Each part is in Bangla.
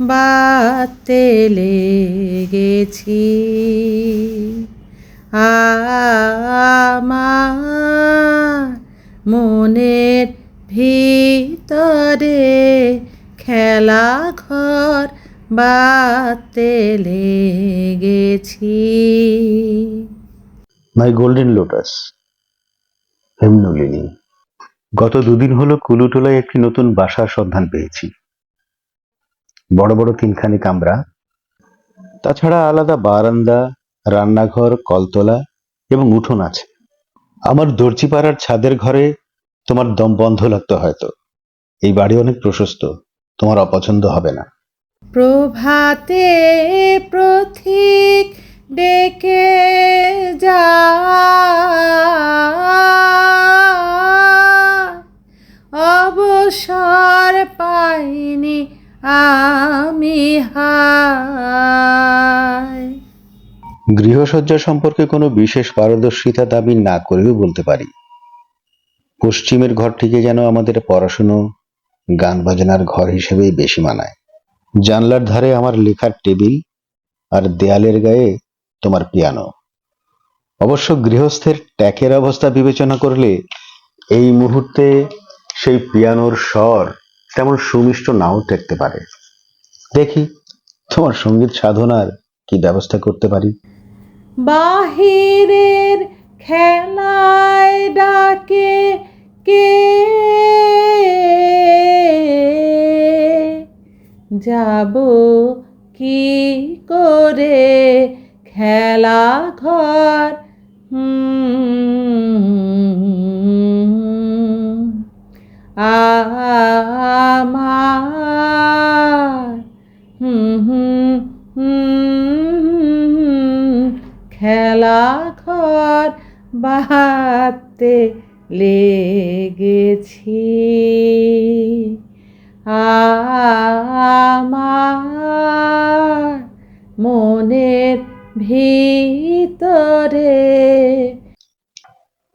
বাতে লেগেছি। আমার মনের ভিতরে খেলা ঘর বাতে লেগেছি। My golden lotus Hemnalini. গত দুদিন হলো কুলুটোলায় একটি নতুন বাসার সন্ধান পেয়েছি। বড় বড় তিনখানি কামরা। তাছাড়া আলাদা বারান্দা, রান্নাঘর, কলতলা এবং উঠোন আছে। আমার দর্জিপাড়ার ছাদের ঘরে তোমার দম বন্ধ লাগতো হয়তো। এই বাড়ি অনেক প্রশস্ত, তোমার অপছন্দ হবে না। প্রভাতে প্রথিক ডেকে যা। অবসর পাইনি আমি হায় গৃহসজ্জা সম্পর্কে কোনো বিশেষ পারদর্শিতা দাবি না করেও বলতে পারি। পশ্চিমের ঘরটিকে যেন আমাদের পড়াশুনো গান বাজনার ঘর হিসেবেই বেশি মানায়। জানলার ধারে আমার লেখার টেবিল আর দেয়ালের গায়ে তোমার পিয়ানো। অবশ্য গৃহস্থের ট্যাকের অবস্থা বিবেচনা করলে এই মুহূর্তে সেই পিয়ানোর স্বর তেমন সুমিষ্ট নাও ঠেকতে পারে। দেখি তোমার সংগীত সাধনার কি ব্যবস্থা করতে পারি? বাহিরের খেলায় ডাকে কে? যাব কি করে? খেলা ঘর হুম, আমার খেলা ঘর বাহাতে লেগেছি। আমার মনের ভিতরে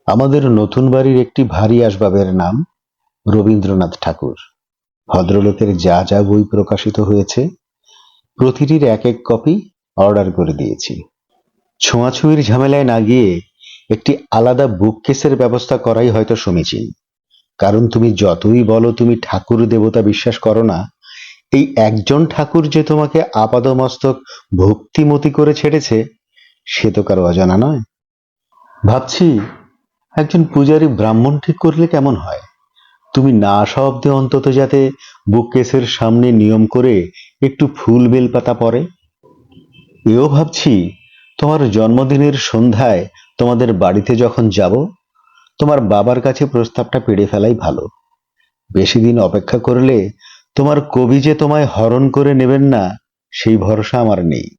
আমাদের নতুন বাড়ির একটি ভারী আসবাবের নাম রবীন্দ্রনাথ ঠাকুর। ভদ্রলোকের যা যা বই প্রকাশিত হয়েছে, প্রতিটির এক এক কপি অর্ডার করে দিয়েছি। ছোঁয়াছুঁয়ির ঝামেলায় না গিয়ে একটি আলাদা বুক কেসের ব্যবস্থা করাই হয়তো সমীচীন। কারণ তুমি যতই বলো তুমি ঠাকুর দেবতা বিশ্বাস করো না, এই একজন ঠাকুর যে তোমাকে আপাদমস্তক ভক্তিমতি করে ছেড়েছে, সে তো কারও অজানা নয়। ভাবছি একজন পূজারী ব্রাহ্মণ ঠিক করলে কেমন হয়? তুমি না শব্দে অন্তত যাতে বুককেসের সামনে নিয়ম করে একটু ফুল বেলপাতা পরে? এও ভাবছি তোমার জন্মদিনের সন্ধ্যায় তোমাদের বাড়িতে যখন যাব, তোমার বাবার কাছে প্রস্তাবটা পেড়ে ফেলাই ভালো। বেশি দিন অপেক্ষা করলে তোমার কবি যে তোমায় হরণ করে নেবেন না, সেই ভরসা আমার নেই।